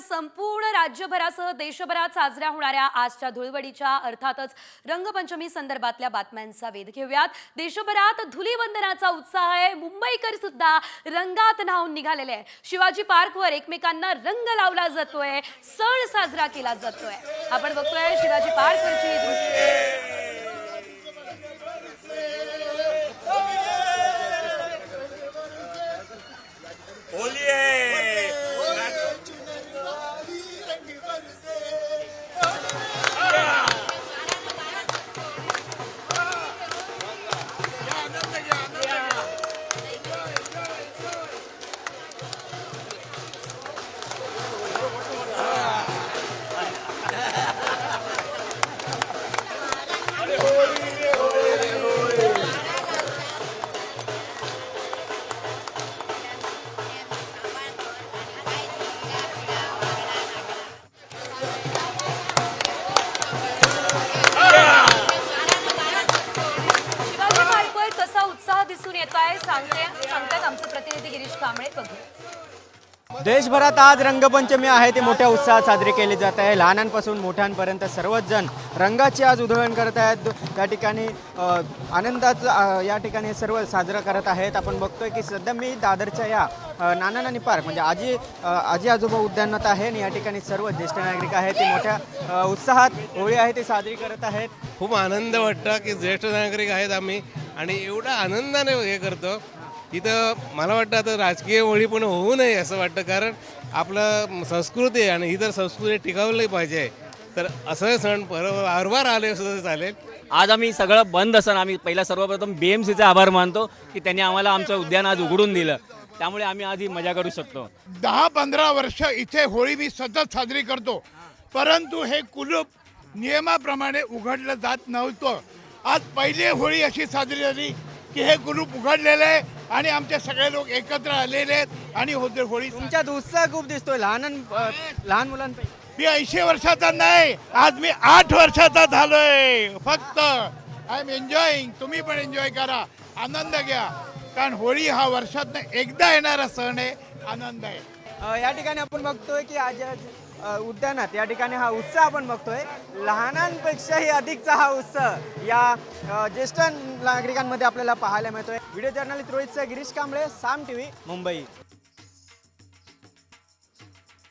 संपूर्ण राज्यभरासह देशभरात साजऱ्या होणाऱ्या आजच्या धुळवडीच्या अर्थातच रंगपंचमी संदर्भातल्या बातम्यांचा वेध घेऊयात. देशभरात धुलीवंदनाचा उत्साह आहे. मुंबईकर सुद्धा रंगात न्हावून निघालेले आहे शिवाजी पार्कवर एकमेकांना रंग लावला जातोय. सण साजरा केला जातोय. आपण बघतोय शिवाजी पार्कवरची दृश्य. आहे सांगते? सांगतात आमचे प्रतिनिधी गिरीश कांबळे बघू. देशभरात आज रंगपंचमी आहे. ते मोठ्या उत्साहात साजरी केली जात आहे. लहानांपासून मोठ्यांपर्यंत सर्वच जण रंगाची आज उधळण करत आहेत. त्या ठिकाणी आनंदाचं या ठिकाणी सर्व साजरं करत आहेत. आपण बघतोय की सध्या मी दादरच्या या नाना नानी पार्क म्हणजे आजी आजी आजोबा उद्यानात आहे आणि या ठिकाणी सर्व ज्येष्ठ नागरिक आहेत. ते मोठ्या उत्साहात होळी आहे ते साजरी करत आहेत. खूप आनंद वाटतं की ज्येष्ठ नागरिक आहेत आम्ही. आणि एवढा आनंदाने हे करतो. इथं मला वाटतं आता राजकीय होळी पण होऊ नये असं वाटतं कारण आपलं संस्कृती आहे आणि ही जर संस्कृती टिकवली पाहिजे. तर असं सण पर वारंवार आले सुद्धा चालेल. आज आम्ही सगळं बंद असताना आम्ही पहिला सर्वप्रथम बी एम सीचे आभार मानतो की त्यांनी आम्हाला आमचं उद्यान आज उघडून दिलं. त्यामुळे आम्ही आज ही मजा करू शकतो. दहा पंधरा वर्ष इथे होळी मी सतत साजरी करतो. परंतु हे कुलूप नियमाप्रमाणे उघडलं जात नव्हतं. आज पहिली होळी अशी साजरी झाली की हे कुलूप उघडलेलं आहे आणि आमचे सगळे लोक एकत्र आलेले आहेत आणि होते होळी तुमच्यात उत्साह खूप दिसतोय लहान लहान मुलांपैकी. मी ऐंशी वर्षाचा नाही आज मी आठ वर्षाचा झालोय. फक्त आय एम एन्जॉईंग तुम्ही पण एन्जॉय करा आनंद घ्या. कारण होळी हा वर्षात एकदा येणारा सण आहे आनंद आहे. या ठिकाणी आपण बघतोय की आज उद्यानात या ठिकाणी हा उत्साह आपण बघतोय. लहानांपेक्षाही अधिकचा हा उत्साह या ज्येष्ठ नागरिकांमध्ये आपल्याला पाहायला मिळतोय. Video journalist Rohit Girish Kamble Saam TV Mumbai.